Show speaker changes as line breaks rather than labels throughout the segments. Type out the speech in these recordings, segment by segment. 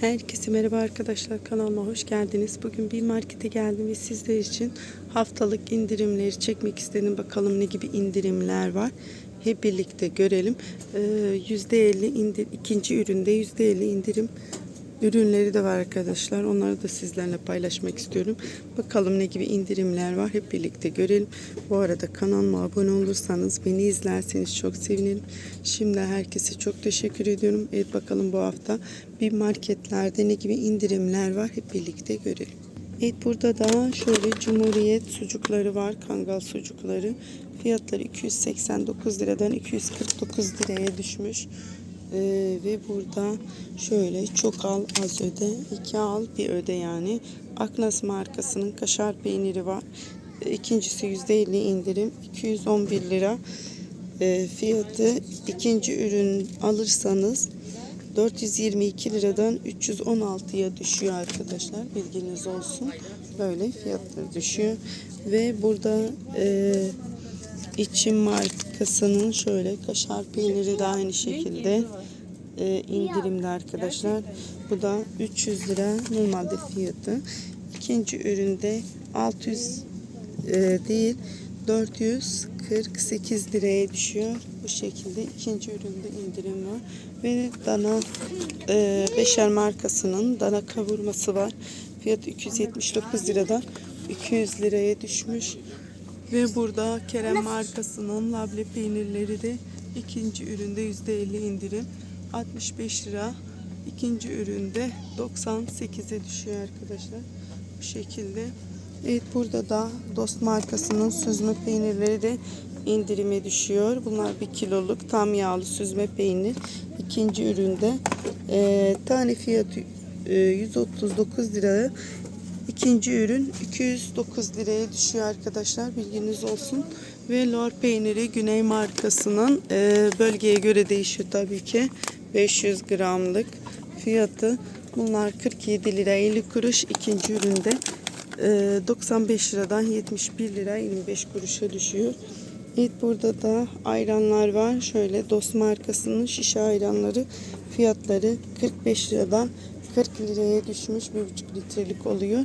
Herkese merhaba arkadaşlar kanalıma hoş geldiniz. Bugün bir markete geldim ve sizler için haftalık indirimleri çekmek istedim. Bakalım ne gibi indirimler var. Hep birlikte görelim. Ee, %50 indir ikinci üründe %50 indirim ürünleri de var arkadaşlar. Onları da sizlerle paylaşmak istiyorum. Bakalım ne gibi indirimler var. Hep birlikte görelim. Bu arada kanalıma abone olursanız, beni izlerseniz çok sevinirim. Şimdi herkese çok teşekkür ediyorum. Evet bakalım bu hafta bir marketlerde ne gibi indirimler var. Hep birlikte görelim. Evet burada da şöyle Cumhuriyet sucukları var. Kangal sucukları. Fiyatları 289 liradan 249 liraya düşmüş. Ee, ve burada şöyle çok al az öde. İki al bir öde yani. Aknas markasının kaşar peyniri var. İkincisi %50 indirim. 211 lira. Ee, fiyatı ikinci ürün alırsanız 422 liradan 316'ya düşüyor arkadaşlar. Bilginiz olsun. Böyle fiyatları düşüyor. Ve burada e, İçim markasının şöyle kaşar peyniri de aynı şekilde e, indirimde arkadaşlar. Bu da 300 lira normalde fiyatı. İkinci üründe 600 e, değil 448 liraya düşüyor. Bu şekilde ikinci üründe indirim var. Ve dana e, Beşer markasının dana kavurması var. Fiyatı 279 liradan 200 liraya düşmüş. Ve burada Kerem markasının labne peynirleri de ikinci üründe %50 indirim. 65 lira. ikinci üründe 98'e düşüyor arkadaşlar. Bu şekilde. Evet burada da Dost markasının süzme peynirleri de indirime düşüyor. Bunlar bir kiloluk tam yağlı süzme peynir. ikinci üründe e, tane fiyatı e, 139 lira. İkinci ürün 209 liraya düşüyor arkadaşlar. Bilginiz olsun. Ve lor peyniri Güney markasının e, bölgeye göre değişiyor tabii ki. 500 gramlık fiyatı. Bunlar 47 lira 50 kuruş. İkinci üründe e, 95 liradan 71 lira 25 kuruşa düşüyor. Evet burada da ayranlar var. Şöyle Dost markasının şişe ayranları fiyatları 45 liradan 40 liraya düşmüş. 1,5 litrelik oluyor.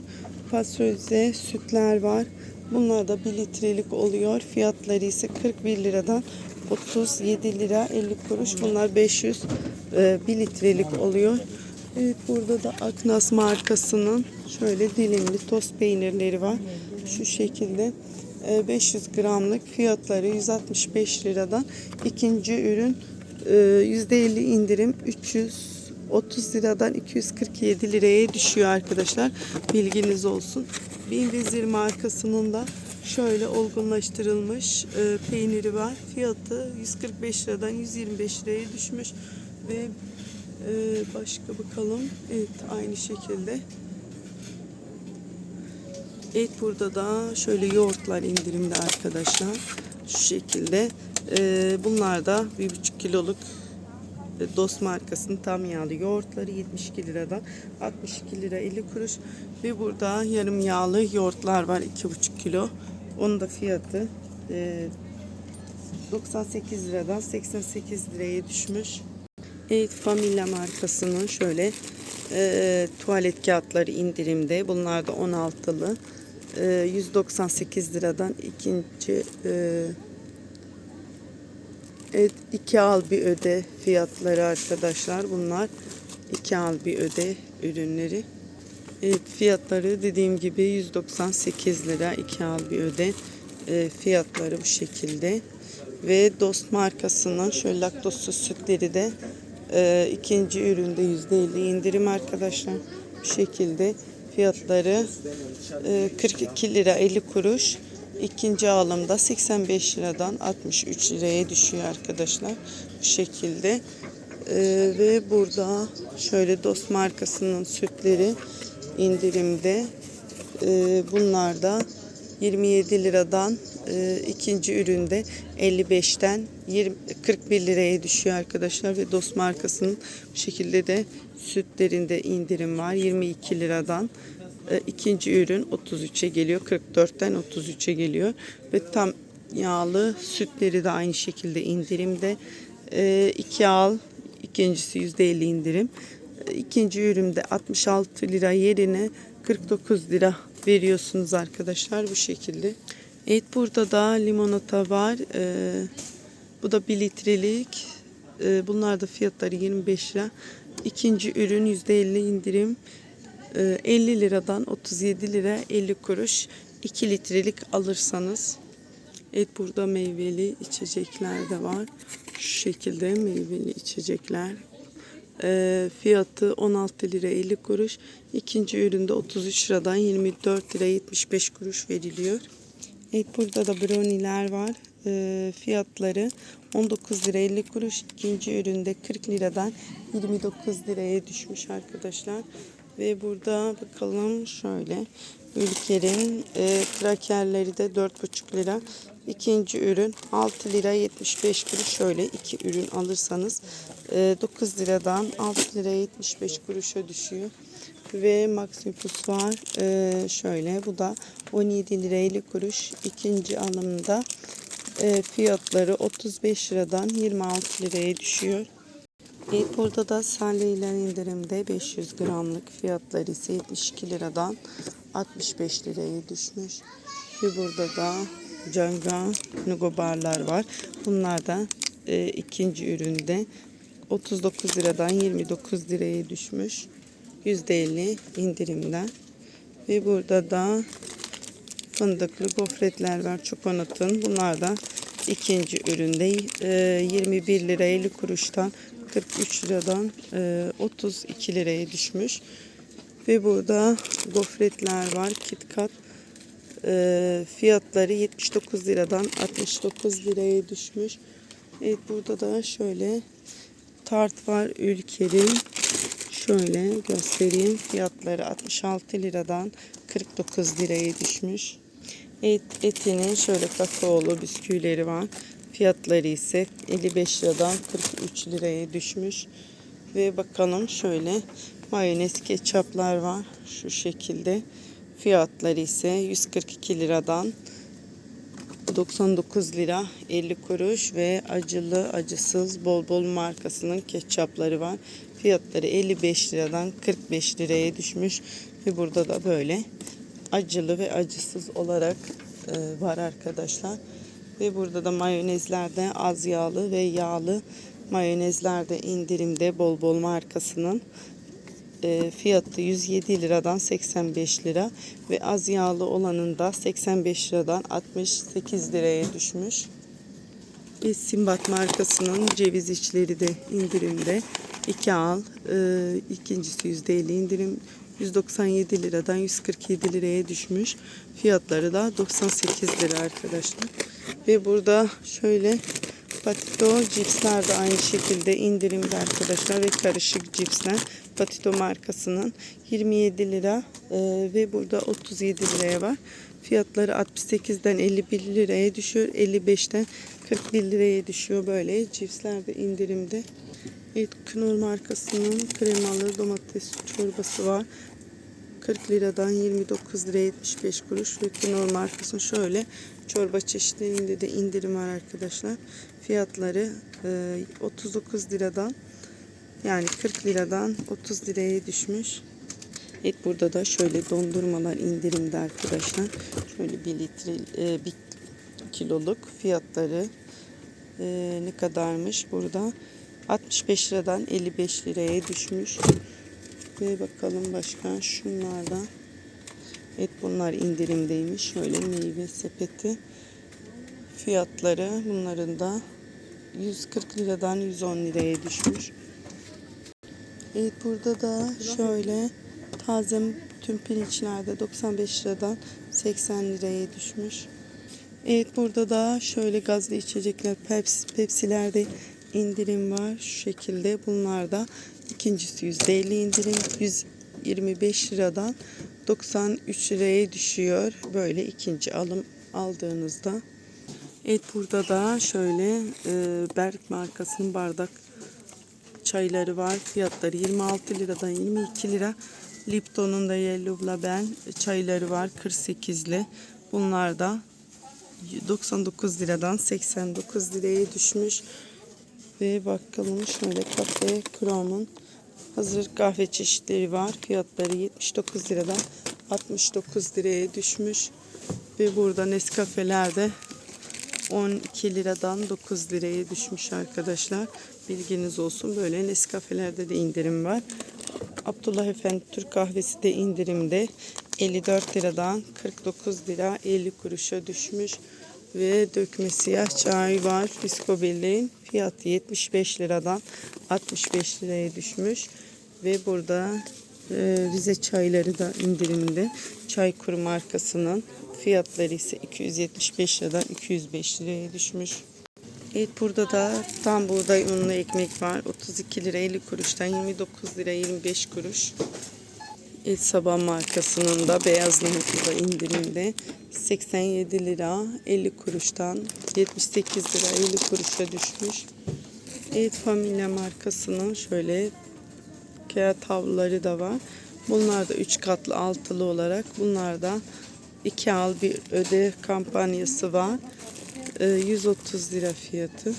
Pastörize sütler var. Bunlar da 1 litrelik oluyor. Fiyatları ise 41 liradan 37 lira 50 kuruş. Bunlar 500 e, 1 litrelik oluyor. Evet burada da Aknas markasının şöyle dilimli tost peynirleri var. Şu şekilde e, 500 gramlık fiyatları 165 liradan ikinci ürün e, %50 indirim 330 liradan 247 liraya düşüyor arkadaşlar. Bilginiz olsun. Bin Vezir markasının da şöyle olgunlaştırılmış e, peyniri var. Fiyatı 145 liradan 125 liraya düşmüş ve e, başka bakalım. Evet aynı şekilde. Evet burada da şöyle yoğurtlar indirimde arkadaşlar. Şu şekilde. Ee, bunlar da 1,5 kiloluk e, Dost markasının tam yağlı yoğurtları 72 liradan 62 lira 50 kuruş. Ve burada yarım yağlı yoğurtlar var 2,5 kilo. Onun da fiyatı e, 98 liradan 88 liraya düşmüş. Evet Familya markasının şöyle e, tuvalet kağıtları indirimde. Bunlar da 16'lı. E, 198 liradan ikinci e, evet, iki al bir öde fiyatları arkadaşlar. Bunlar iki al bir öde ürünleri. Evet fiyatları dediğim gibi 198 lira iki al bir öde e, fiyatları bu şekilde. Ve Dost markasının şöyle laktozsuz sütleri de e, ikinci üründe %50 indirim arkadaşlar. Bu şekilde fiyatları e, 42 lira 50 kuruş. İkinci alımda 85 liradan 63 liraya düşüyor arkadaşlar. Bu şekilde. E, ve burada şöyle Dost markasının sütleri indirimde. E, bunlar da 27 liradan e, ikinci üründe 55'ten 20, 41 liraya düşüyor arkadaşlar ve Dost markasının bu şekilde de sütlerinde indirim var 22 liradan ikinci ürün 33'e geliyor 44'ten 33'e geliyor ve tam yağlı sütleri de aynı şekilde indirimde e, iki al ikincisi %50 indirim E, İkinci üründe 66 lira yerine 49 lira veriyorsunuz arkadaşlar bu şekilde. Evet burada da limonata var. Ee, bu da 1 litrelik. Ee, bunlar da fiyatları 25 lira. İkinci ürün %50 indirim. Ee, 50 liradan 37 lira 50 kuruş. 2 litrelik alırsanız. Evet burada meyveli içecekler de var. Şu şekilde meyveli içecekler. Ee, fiyatı 16 lira 50 kuruş. İkinci üründe 33 liradan 24 lira 75 kuruş veriliyor. Evet burada da brownie'ler var. Ee, fiyatları 19 lira 50 kuruş. İkinci üründe 40 liradan 29 liraya düşmüş arkadaşlar. Ve burada bakalım şöyle. Ülker'in e, krakerleri de 4,5 lira. İkinci ürün 6 lira 75 kuruş. Şöyle iki ürün alırsanız e, 9 liradan 6 lira 75 kuruşa düşüyor. Ve Maximus var. E, şöyle bu da 17 lira 50 kuruş. İkinci alımda e, fiyatları 35 liradan 26 liraya düşüyor. Evet, burada da salyalar indirimde 500 gramlık fiyatları ise 72 liradan 65 liraya düşmüş. Ve burada da Canga Nugo barlar var. Bunlar da e, ikinci üründe 39 liradan 29 liraya düşmüş. %50 indirimden. Ve burada da fındıklı gofretler var çikolatın. Bunlar da ikinci üründe e, 21 lira 50 kuruştan 43 liradan e, 32 liraya düşmüş. Ve burada gofretler var. KitKat e, fiyatları 79 liradan 69 liraya düşmüş. Evet burada da şöyle tart var Ülker'in. Şöyle göstereyim. Fiyatları 66 liradan 49 liraya düşmüş. Et, etinin şöyle kakaolu bisküvileri var. Fiyatları ise 55 liradan 43 liraya düşmüş. Ve bakalım şöyle mayonez ketçaplar var. Şu şekilde. Fiyatları ise 142 liradan 99 lira 50 kuruş ve acılı acısız bol bol markasının ketçapları var. Fiyatları 55 liradan 45 liraya düşmüş ve burada da böyle acılı ve acısız olarak e, var arkadaşlar. Ve burada da mayonezlerde az yağlı ve yağlı mayonezlerde indirimde bol bol markasının e, fiyatı 107 liradan 85 lira ve az yağlı olanın da 85 liradan 68 liraya düşmüş. Ve Simbat markasının ceviz içleri de indirimde. 2 al, e, ikincisi %50 indirim 197 liradan 147 liraya düşmüş. Fiyatları da 98 lira arkadaşlar. Ve burada şöyle Patito cipsler de aynı şekilde indirimde arkadaşlar ve karışık cipsler Patito markasının 27 lira e, ve burada 37 liraya var. Fiyatları 68'den 51 liraya düşüyor. 55'ten 41 liraya düşüyor böyle. Cipsler de indirimde. Evet, Knorr markasının kremalı domates çorbası var. 40 liradan 29 liraya 75 kuruş ve Knorr markasının şöyle çorba çeşitlerinde de indirim var arkadaşlar. Fiyatları e, 39 liradan yani 40 liradan 30 liraya düşmüş. Evet burada da şöyle dondurmalar indirimde arkadaşlar. Şöyle 1 litre e, 1 kiloluk fiyatları e, ne kadarmış burada? 65 liradan 55 liraya düşmüş. Ve bakalım başka şunlardan. Evet bunlar indirimdeymiş. Şöyle meyve sepeti. Fiyatları bunların da 140 liradan 110 liraya düşmüş. Evet burada da şöyle taze tüm pirinçlerde 95 liradan 80 liraya düşmüş. Evet burada da şöyle gazlı içecekler Pepsi, Pepsi'lerde indirim var. Şu şekilde bunlar da ikincisi %50 indirim 125 liradan 93 liraya düşüyor. Böyle ikinci alım aldığınızda. Evet burada da şöyle e, Berk markasının bardak çayları var. Fiyatları 26 liradan 22 lira. Lipton'un da Yellow Label çayları var 48'li. Bunlar da 99 liradan 89 liraya düşmüş. Ve bakalım şöyle kafe Chrome'un hazır kahve çeşitleri var. Fiyatları 79 liradan 69 liraya düşmüş. Ve burada Nescafeler de 12 liradan 9 liraya düşmüş arkadaşlar. Bilginiz olsun. Böyle Nescafelerde de indirim var. Abdullah Efendi Türk kahvesi de indirimde. 54 liradan 49 lira 50 kuruşa düşmüş. Ve dökme siyah çay var. Fisko Birliği'nin fiyatı 75 liradan 65 liraya düşmüş. Ve burada e, Rize çayları da indirimde. Çaykur markasının fiyatları ise 275 liradan 205 liraya düşmüş. Evet burada da tam buğday unlu ekmek var. 32 lira 50 kuruştan 29 lira 25 kuruş. El Sabah markasının da beyaz nohutu da indirimde. 87 lira 50 kuruştan 78 lira 50 kuruşa düşmüş. Evet Familya markasının şöyle kağıt havluları da var. Bunlar da 3 katlı altılı olarak. Bunlar da 2 al bir öde kampanyası var. Ee, 130 lira fiyatı.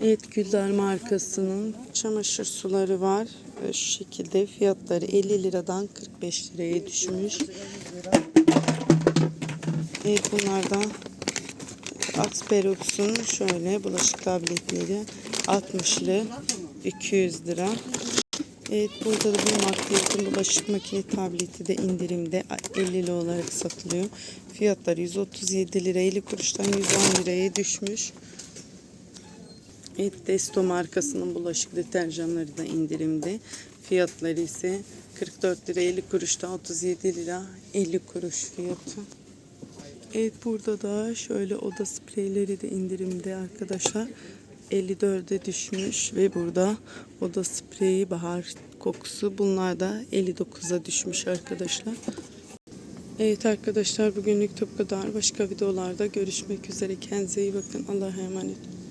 Evet Güldar markasının çamaşır suları var. Ee, Şu şekilde fiyatları 50 liradan 45 liraya düşmüş. Evet bunlar Asperox'un şöyle bulaşık tabletleri 60'lı 200 lira. Evet burada da bu makyajın bulaşık makine tableti de indirimde 50 lira olarak satılıyor. Fiyatları 137 lira 50 kuruştan 110 liraya düşmüş. Evet Desto markasının bulaşık deterjanları da indirimde. Fiyatları ise 44 lira 50 kuruştan 37 lira 50 kuruş fiyatı. Evet burada da şöyle oda spreyleri de indirimde arkadaşlar. 54'e düşmüş ve burada oda spreyi bahar kokusu bunlar da 59'a düşmüş arkadaşlar. Evet arkadaşlar bugünlük bu kadar. Başka videolarda görüşmek üzere. Kendinize iyi bakın. Allah'a emanet.